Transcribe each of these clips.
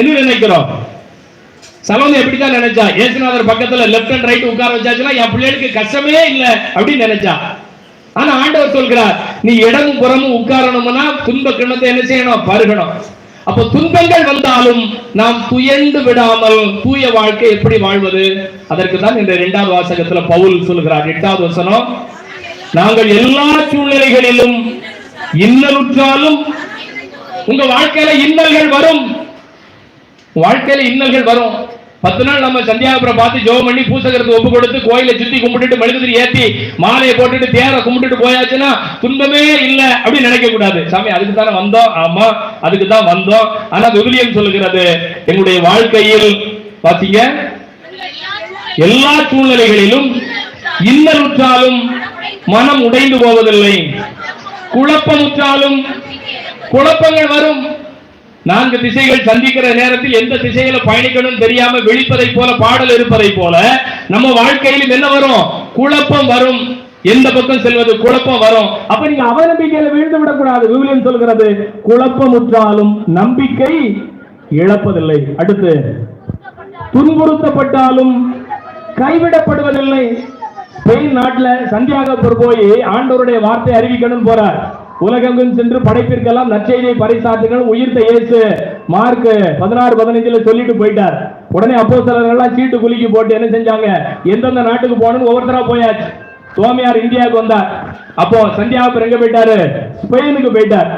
என்ன நினைக்கிறோம்? சலோமி எப்படிதான் நினைச்சா? ஏசுநாதர் பக்கத்துல லெப்ட் அண்ட் ரைட் உட்கார வச்சாச்சுன்னா என் பிள்ளைகளுக்கு கஷ்டமே இல்லை அப்படின்னு நினைச்சா. ஆனா ஆண்டவர் சொல்கிறார் நீ இடமும் புறமும் உட்காரணும்னா துன்ப கிண்ணத்தை என்ன செய்யணும்? பருகணும். அப்போ துன்பங்கள் வந்தாலும் நாம் துயண்டு விடாமல் தூய வாழ்க்கை எப்படி வாழ்வது? அதற்கு தான் இந்த இரண்டாவது வாசகத்துல பவுல் சொல்கிறார். எட்டாவது வசனம் நாங்கள் எல்லா சூழ்நிலைகளிலும் இன்னலுற்றாலும் உங்க வாழ்க்கையில இன்னல்கள் வரும். வாழ்க்கையில இன்னல்கள் வரும். பத்து நாள் நம்ம சந்தியாபுரம் பார்த்து ஜோம் பண்ணி பூசகருக்கு ஒப்பு கொடுத்து கோயிலை சுத்தி கும்பிட்டுட்டு மெழுகுதிரி ஏத்தி மாலையை போட்டுட்டு தேரை கும்பிட்டுட்டு போயாச்சுன்னா துன்பமே இல்ல அப்படின்னு நினைக்க கூடாது. சாமி அதுக்கு தானே வந்தோம். ஆமா அதுக்கு தான் வந்தோம். ஆனா விவிலியம் சொல்லுகிறது எங்களுடைய வாழ்க்கையில் பாத்தீங்க எல்லா சூழ்நிலைகளிலும் இன்னலுற்றாலும் மனம் உடைந்து போவதில்லை. குழப்பமுற்றாலும் குழப்பங்கள் வரும். நான்கு திசைகள் சந்திக்கிற நேரத்தில் எந்த திசையில பயணிக்கணும் தெரியாம விழிப்பதை போல பாடல் இருப்பதை போல நம்ம வாழ்க்கையிலும் என்ன வரும்? குழப்பம் வரும். எந்த பக்கம் செல்வது? குழப்பம் வரும். அப்ப நீங்க அவநம்பிக்கையில வீழ்ந்து விடக்கூடாது. விவிலியம் சொல்கிறது குழப்பமுற்றாலும் நம்பிக்கை இழப்பதில்லை. அடுத்து துன்புறுத்தப்பட்டாலும் கைவிடப்படுவதில்லை. ஸ்பெயின் நாட்டில் சந்தியாக போய் ஆண்டவருடைய வார்த்தை அறிவிக்கணும் போறார். உலகெங்கும் சென்று படைப்பிற்கெல்லாம் நற்செய்தியை பறைசாற்றுங்கள் உயிர்த்த இயேசு மார்க் பதினாறு பதினஞ்சுல சொல்லிட்டு போயிட்டார். உடனே அப்போ சிலர்கள்லாம் சீட்டு குலுக்கி போட்டு என்ன செஞ்சாங்க? எந்தெந்த நாட்டுக்கு போகணும்னு ஒவ்வொருத்தரா போயாச்சு. சுவாமியார் இந்தியாவுக்கு வந்தார். அப்போ சந்தியாகப்பர் எங்க போயிட்டாரு? ஸ்பெயினுக்கு போயிட்டார்.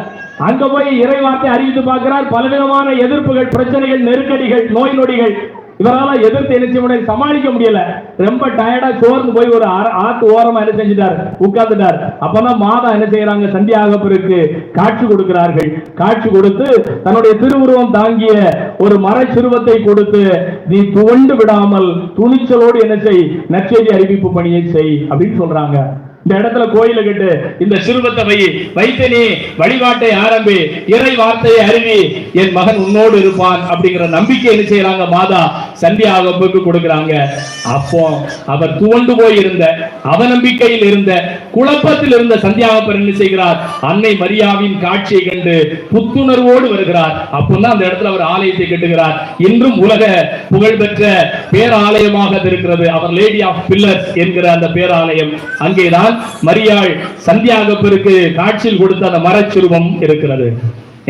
அங்க போய் இறை வார்த்தை அறிவித்து பார்க்கிறார். பலவிதமான எதிர்ப்புகள் பிரச்சனைகள் நெருக்கடிகள் நோய் நொடிகள். இவரால் எதிர்த்து என்ன செய்ய முடியல சமாளிக்க முடியல. ரொம்ப டயர்டா சோர்ந்து போய் ஒரு ஆ- ஆத்து ஓரமா என்ன செஞ்சிட்டார்? உட்கார்ந்துட்டார். அப்பதான் மாதா என்ன செய்யறாங்க? சந்தியாகப்பருக்கு காட்சி கொடுக்கிறார்கள். காட்சி கொடுத்து தன்னுடைய திருவுருவம் தாங்கிய ஒரு மர சிறுவத்தை கொடுத்து நீ துவண்டு விடாமல் துணிச்சலோடு என்ன செய்? நற்செய்தி அறிவிப்பு பணியை செய் அப்படின்னு சொல்றாங்க. இந்த இடத்துல கோயில கட்டு இந்த சிறுவத்தை வை வைத்து நீ வழிபாட்டை ஆரம்பி இறை வார்த்தையை அறிவி என் மகன் உன்னோடு இருப்பான் அப்படிங்கிற நம்பிக்கை என்ன செய்யறாங்க? மாதா சந்தியாக கொடுக்குறாங்க. அப்போ அவர் துவண்டு போய் இருந்த அவநம்பிக்கையில் இருந்த குழப்பத்தில் இருந்த சந்தியாகப்பர் என்ன செய்கிறார்? அன்னை மரியாவின் காட்சியை கண்டு புத்துணர்வோடு வருகிறார். அப்போதான் அந்த இடத்துல அவர் ஆலயத்தை கட்டுகிறார். இன்றும் உலக புகழ்பெற்ற பேராலயமாக இருக்கிறது. அவர் லேடி ஆஃப் பில்லர்ஸ் என்கிற அந்த பேராலயம். அங்கேதான் மரியாள் சந்தியாகப்பருக்கு காட்சியில் கொடுத்த அந்த மரச்சிறுவம் இருக்கிறது.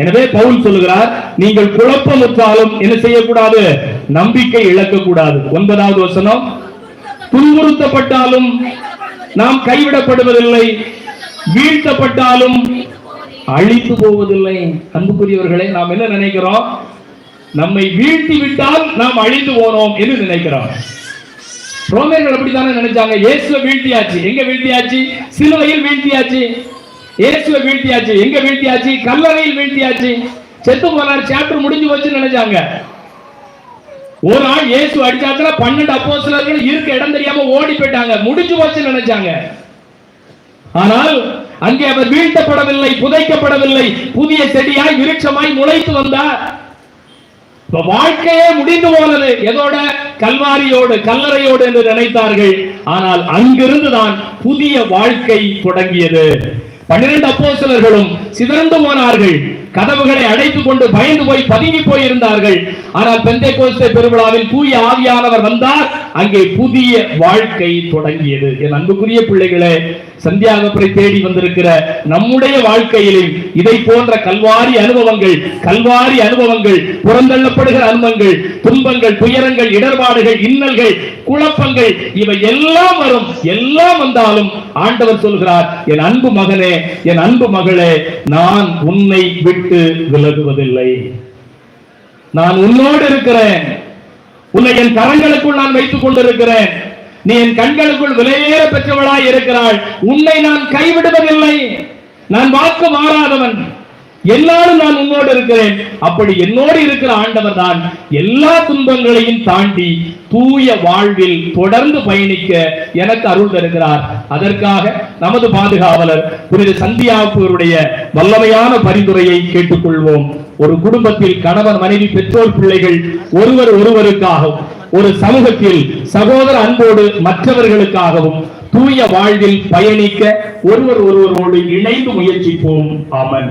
எனவே பவுல் சொல்லுகிறார் நீங்கள் குழப்பமுற்றாலும் என்ன செய்யக்கூடாது? நம்பிக்கை இழக்கக்கூடாது. ஒன்பதாவது வசனம் துன்புறுத்தப்பட்டாலும் நாம் கைவிடப்படுவதில்லை வீழ்த்தப்பட்டாலும் அழித்து போவதில்லை. அன்புக்குரியவர்களை நாம் என்ன நினைக்கிறோம்? நம்மை வீழ்த்தி விட்டால் நாம் அழிந்து போனோம் என்று நினைக்கிறோம். ரோமர்கள் அப்படித்தானே நினைச்சாங்க? இயேசுவை வீழ்த்தியாச்சு. எங்க வீழ்த்தியாச்சு? சிலுவையில் வீழ்த்தியாச்சு. இயேசுவை வீழ்த்தியாச்சு. எங்க வீழ்த்தியாச்சு? கல்லறையில் வீழ்த்தியாச்சு. செத்து போனார். சாப்டர் முடிஞ்சு போச்சுன்னு நினைச்சாங்க. ஒரு ஆள் இயேசு அடிச்சாச்சுன்னா பன்னெண்டு அப்போசலர்கள் இருக்க இடம் தெரியாம ஓடி போயிட்டாங்க. முடிஞ்சு போச்சு நினைச்சாங்க. ஆனால் அங்கே அவர் வீழ்த்தப்படவில்லை புதைக்கப்படவில்லை புதிய செடியாய் விருட்சமாய் முளைத்து வந்தார். இப்ப வாழ்க்கையே முடிந்து போனது. எதோட? கல்வாரியோடு கல்லறையோடு என்று நினைத்தார்கள். ஆனால் அங்கிருந்து தான் புதிய வாழ்க்கை தொடங்கியது. பன்னிரண்டு அப்போஸ்தலர்களும் சிதறந்து போனார்கள். கதவுகளை அடைத்துக் கொண்டு பயந்து போய் பதுங்கி போயிருந்தார்கள். ஆனால் பெந்தை கோஸ்தே பெருவிழாவில் தூய ஆவியானவர் வந்தார். அங்கே புதிய வாழ்க்கை தொடங்கியது. என் அன்புக்குரிய பிள்ளைகளே சந்தியாகப்பரை தேடி வந்திருக்கிற நம்முடைய வாழ்க்கையிலும் இதை போன்ற கல்வாரி அனுபவங்கள் கல்வாரி அனுபவங்கள் புறந்தள்ளப்படுகிற அனுபவங்கள் துன்பங்கள் துயரங்கள் இடர்பாடுகள் இன்னல்கள் குழப்பங்கள் இவை எல்லாம் வரும் எல்லாம் வந்தாலும் ஆண்டவர் சொல்கிறார் என் அன்பு மகனே என் அன்பு மகளே நான் உன்னை விட்டு விலகுவதில்லை. நான் உன்னோடு இருக்கிறேன். உன்னை என் கரங்களுக்குள் நான் வைத்துக் கொண்டிருக்கிறேன். நீ என் கண்களுக்குள் விலையேற பெற்றவளாய் இருக்கிறாள். உன்னை நான் கைவிடுவதில்லை. நான் வாக்கு மாறாதவன். எல்லாரும் நான் உன்னோடு இருக்கிறேன். அப்படி என்னோடு இருக்கிற ஆண்டவர் தான் எல்லா துன்பங்களையும் தாண்டி தூய வாழ்வில் தொடர்ந்து பயணிக்க எனக்கு அருள் தருகிறார். அதற்காக நமது பாதுகாவலர் புனித சந்தியாப்பூருடைய வல்லமையான பரிந்துரையை கேட்டுக்கொள்வோம். ஒரு குடும்பத்தில் கணவன் மனைவி பெற்றோர் பிள்ளைகள் ஒருவர் ஒருவருக்காகவும். ஒரு சமூகத்தில் சகோதர அன்போடு மற்றவர்களுக்காகவும் தூய வாழ்வில் பயணிக்க ஒருவர் ஒருவரோடு இணைந்து முயற்சிப்போம். ஆமன்.